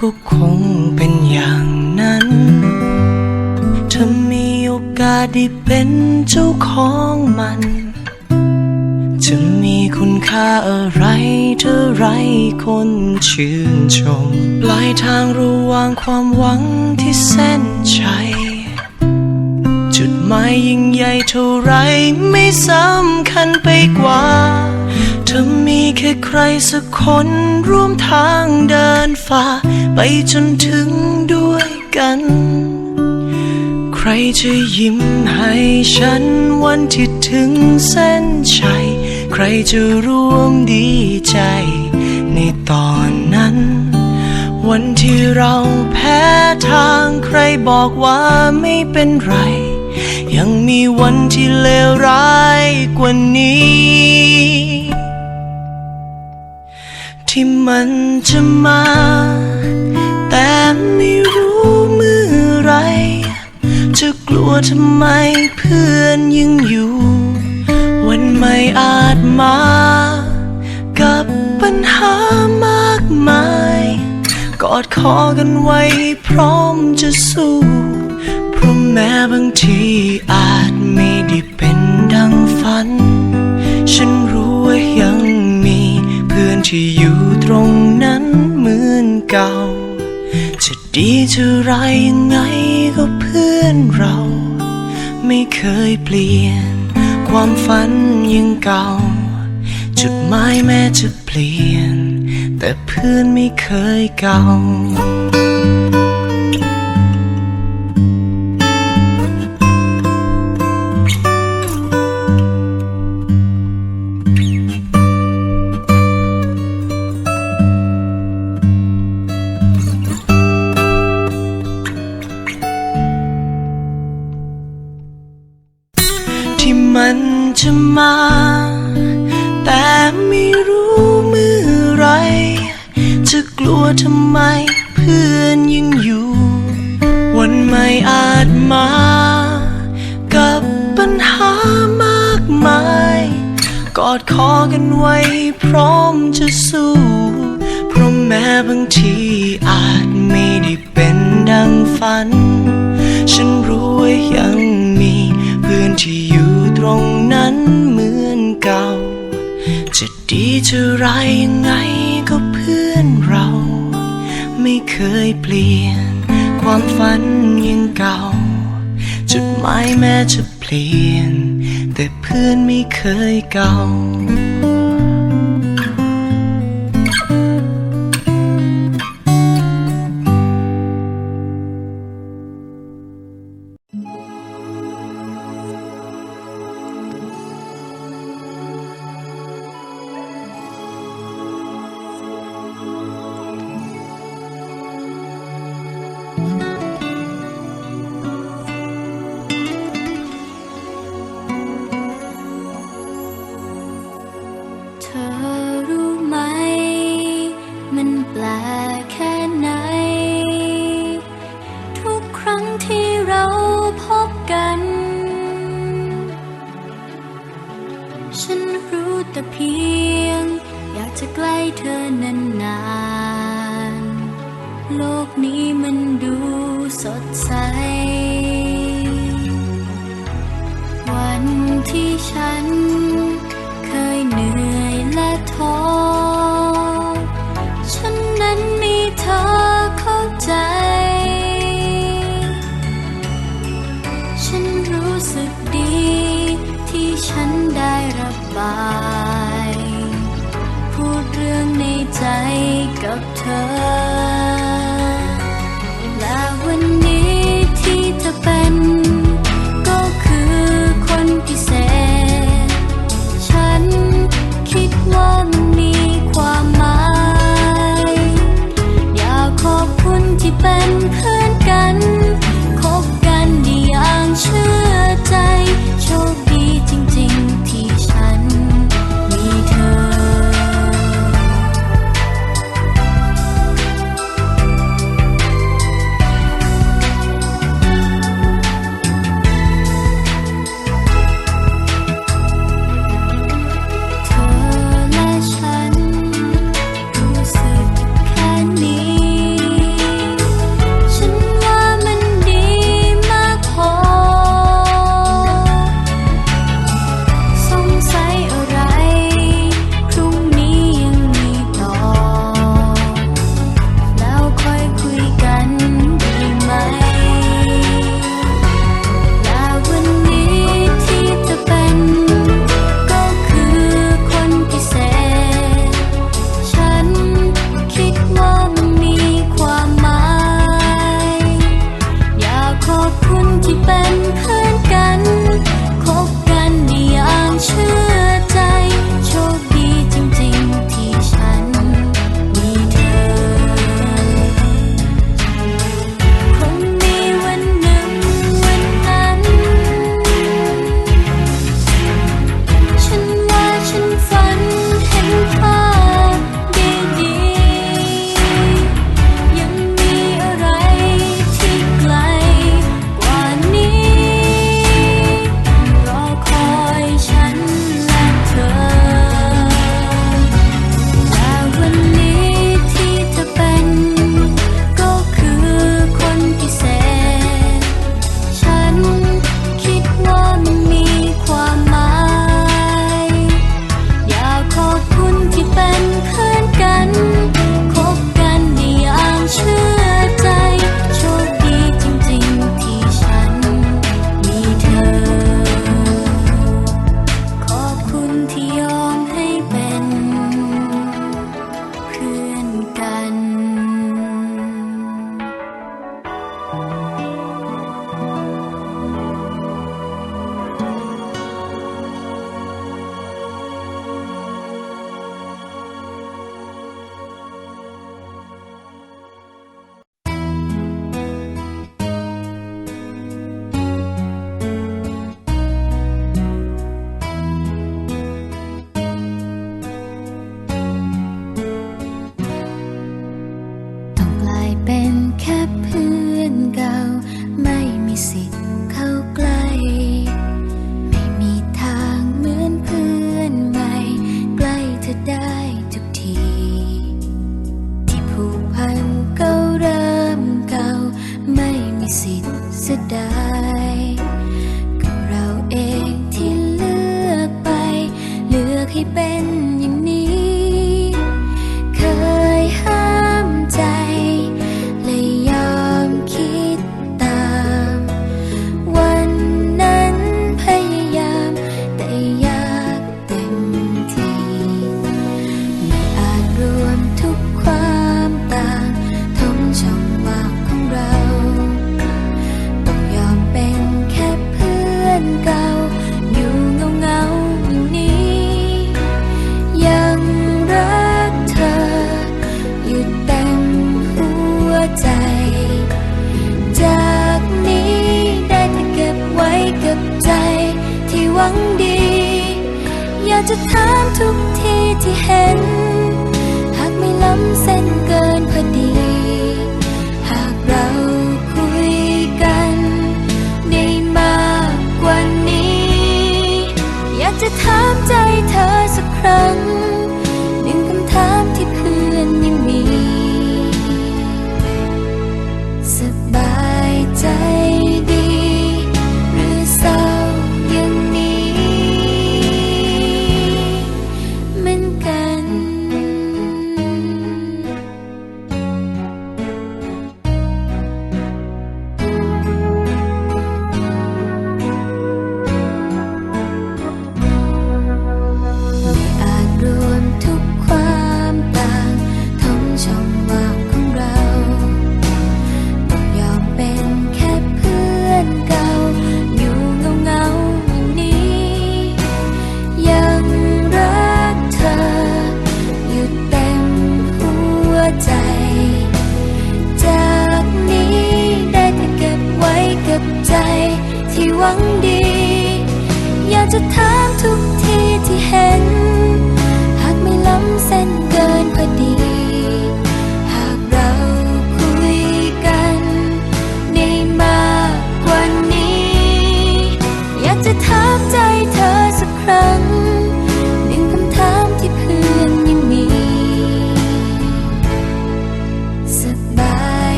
ก็คงเป็นอย่างนั้นถ้ามีโอกาสได้เป็นเจ้าของมัน จะมีคุณค่าอะไรเท่าไรคนชื่นชม ปลายทางระหว่างความหวังที่เส้นชัยจุดหมายยิ่งใหญ่เท่าไรไม่สำคัญไปกว่า ถ้ามีแค่ใครสักคนร่วมทางเดินฝ่า ไปจนถึงด้วยกัน ใครจะยิ้มให้ฉันวันที่ถึงเส้นชัย ใครจะร่วมดีใจ ในตอนนั้น วันที่เราแพ้ทางใครบอกว่าไม่เป็นไรยังมีวันที่เลวร้ายกว่านี้ ที่มันจะมา แต่ไม่รู้เมื่อไร จะกลัวทำไมเพื่อนยังอยู่ วันไม่อาจมา กับปัญหามากมาย กอดคอกันไว้พร้อมจะสู้ เพราะแม้บางทีอาจไม่ได้เป็นดังฝัน ฉันรู้ว่ายัง ที่อยู่ตรงนั้นเหมือนเก่า จะดีจะร้ายยังไงก็เพื่อนเรา ไม่เคยเปลี่ยน ความฝันยังเก่า จุดหมายแม้จะเปลี่ยน แต่เพื่อนไม่เคยเก่า จะมา แต่ไม่รู้เมื่อไร จะกลัวทำไมเพื่อนยังอยู่ วันไม่อาจมา กับปัญหามากมาย กอดคอกันไว้พร้อมจะสู้ เพราะแม้บางทีอาจไม่ได้เป็นดังฝัน ฉันรู้ว่ายังมี ตรงนั้นเหมือนเก่า จะดีจะร้ายยังไงก็เพื่อนเรา ไม่เคยเปลี่ยน ความฝันยังเก่า จุดหมายแม้จะเปลี่ยน แต่เพื่อนไม่เคยเก่า สึกดี ที่ฉันได้ระบาย พูดเรื่องในใจกับเธอ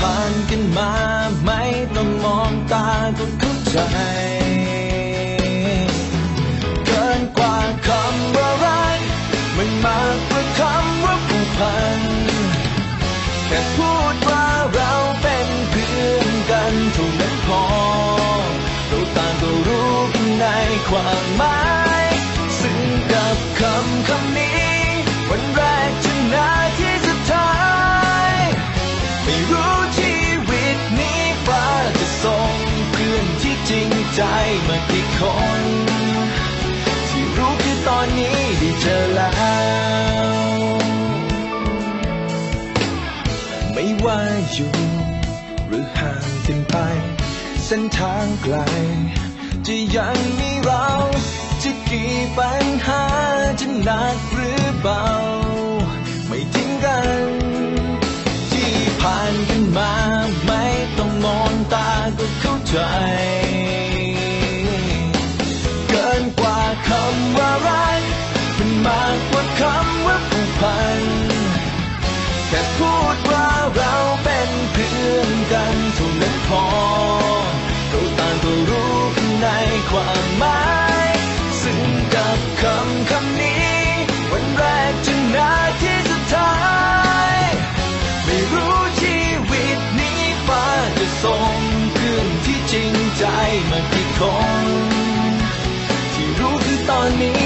ผ่านกันมา ไม่ต้องมองตาก็เข้าใจ เกินกว่าคำว่ารักมันมากกว่าคำว่าผูกพันแค่พูดว่าเรา อยู่ หรือห่างกันไป เส้นทางไกล จะยังมีเรา จะกี่ปัญหาจะหนักหรือเบา ไม่ทิ้งกัน ที่ผ่านกันมา ไม่ต้องมองตาก็เข้าใจ เกินกว่าคำว่ารักมันมากกว่าคำ พอเราต่างก็รู้กันในความหมายซึ่งกับคำคำนี้ วันแรกจนนาทีสุดท้าย ไม่รู้ชีวิตนี้ฟ้าจะส่งเพื่อนที่จริงใจมากี่คนที่รู้คือตอนนี้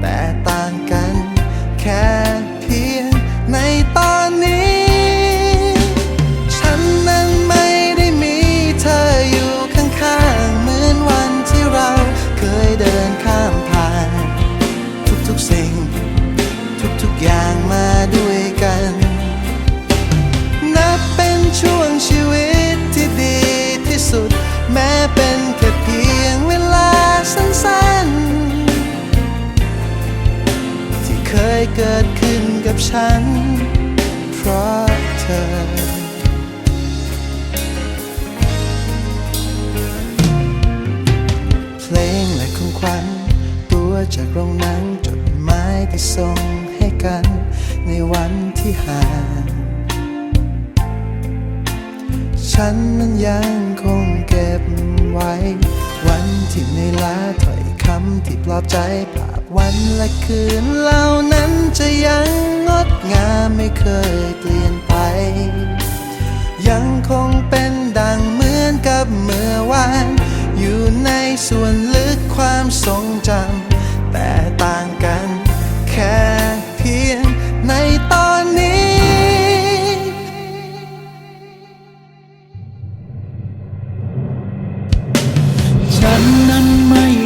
แต่ตา ฉัน เพราะเธอ เพลงและของขวัญตัวจากโรงหนังจดหมายที่ส่งให้กันในวันที่ห่างฉันนั้นยังคงเก็บไว้ วันที่ในอยล้าถอย คำที่ปลอบใจภาพวันและคืนเหล่านั้นจะยังงดงามไม่เคยเปลี่ยนไป ยังคงเป็นดังเหมือนกับเมื่อวาน อยู่ในส่วนลึกความทรงจำแต่ต่างกันแค่เพียงในตอนนี้ฉันนั้น